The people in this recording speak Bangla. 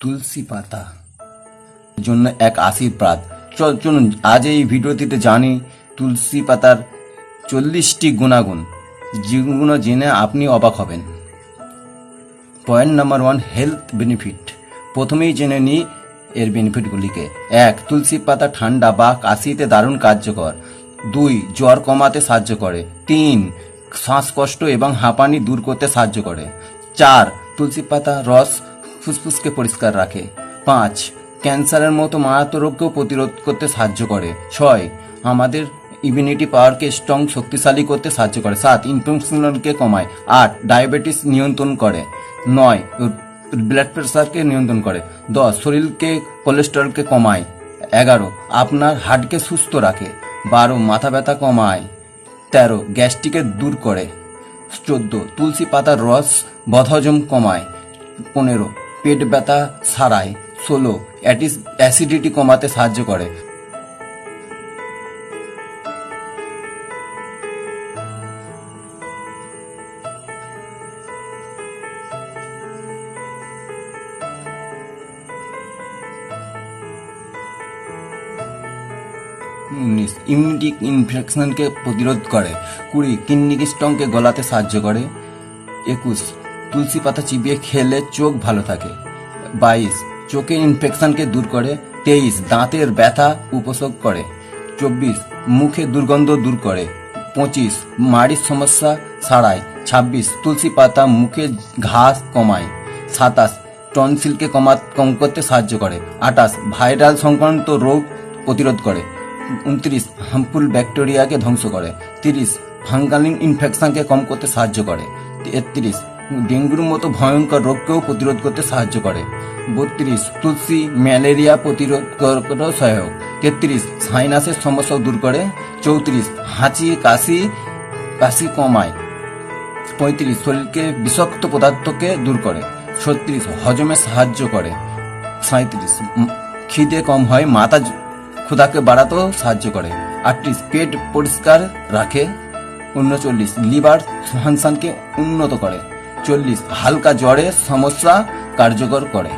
তুলসী পাতা। জন্য এক আশীর্বাদ। চল, চলুন, আজ এই ভিডিওটিতে জানি তুলসী পাতার চল্লিশটি গুণাগুণ, যেগুলো জেনে আপনি অবাক হবেন। Point number one, health benefit. প্রথমেই জেনে নিই এর বেনিফিটগুলিকে। এক, তুলসী পাতা ঠান্ডা বা কাশিতে দারুণ কার্যকর। দুই, জ্বর কমাতে সাহায্য করে। তিন, শ্বাসকষ্ট এবং হাঁপানি দূর করতে সাহায্য করে। চার, তুলসী পাতা রস ফুসফুসকে পরিষ্কার রাখে। পাঁচ, ক্যান্সারের মতো মারাত্মক রোগকেও প্রতিরোধ করতে সাহায্য করে। ছয়, আমাদের ইমিউনিটি পাওয়ারকে স্ট্রং শক্তিশালী করতে সাহায্য করে। সাত ইনফেকশনকে কমায়। আট ডায়াবেটিস নিয়ন্ত্রণ করে। নয় ব্লাড প্রেশারকে নিয়ন্ত্রণ করে। দশ, শরীরকে কোলেস্টেরলকে কমায়। এগারো, আপনার হার্টকে সুস্থ রাখে। বারো, মাথা ব্যথা কমায়। তেরো গ্যাস্ট্রিকে দূর করে। চোদ্দ, তুলসী পাতার রস, বদহজম কমায়। পনেরো পেট ব্যথা সারায় ষোলো অ্যাসিডিটি কমাতে সাহায্য করে। উনিশ ইমিউনিটি ইনফেকশনকে প্রতিরোধ করে। কুড়ি কিডনি স্টনকে গলাতে সাহায্য করে। একুশ তুলসী পাতা চিবিয়ে খেলে চোখ ভালো থাকে। বাইশ চোখের ইনফেকশনকে দূর করে। তেইশ, দাঁতের ব্যথা উপশম করে। চব্বিশ, মুখে দুর্গন্ধ দূর করে। পঁচিশ, মাড়ির সমস্যা সারায় ছাব্বিশ, তুলসী পাতা মুখে ঘাস কমায়। সাতাশ, টনসিলকে কমা কম করতে সাহায্য করে। আটাশ ভাইরাল সংক্রান্ত রোগ প্রতিরোধ করে। উনত্রিশ, হার্মফুল ব্যাকটেরিয়াকে ধ্বংস করে। তিরিশ ফাঙ্গালিন ইনফেকশনকে কম করতে সাহায্য করে। একত্রিশ ডেঙ্গুর মতো ভয়ঙ্কর রোগকেও প্রতিরোধ করতে সাহায্য করে। বত্রিশ, তুলসী ম্যালেরিয়া প্রতিরোধ সহায়ক। তেত্রিশ, সাইনাসের সমস্যাও দূর করে। চৌত্রিশ, হাঁচি, কাশি কাশি কমায়। পঁয়ত্রিশ, শরীরকে বিষাক্ত পদার্থকে দূর করে। ছত্রিশ, হজমে সাহায্য করে। সাঁত্রিশ খিদে কম হয়, মাথা ক্ষুধাকে বাড়াতেও সাহায্য করে। আটত্রিশ, পেট পরিষ্কার রাখে। উনচল্লিশ, লিভার ফাংশনকে উন্নত করে। চল্লিশ হালকা জ্বরে সমস্যা কার্যকর করে।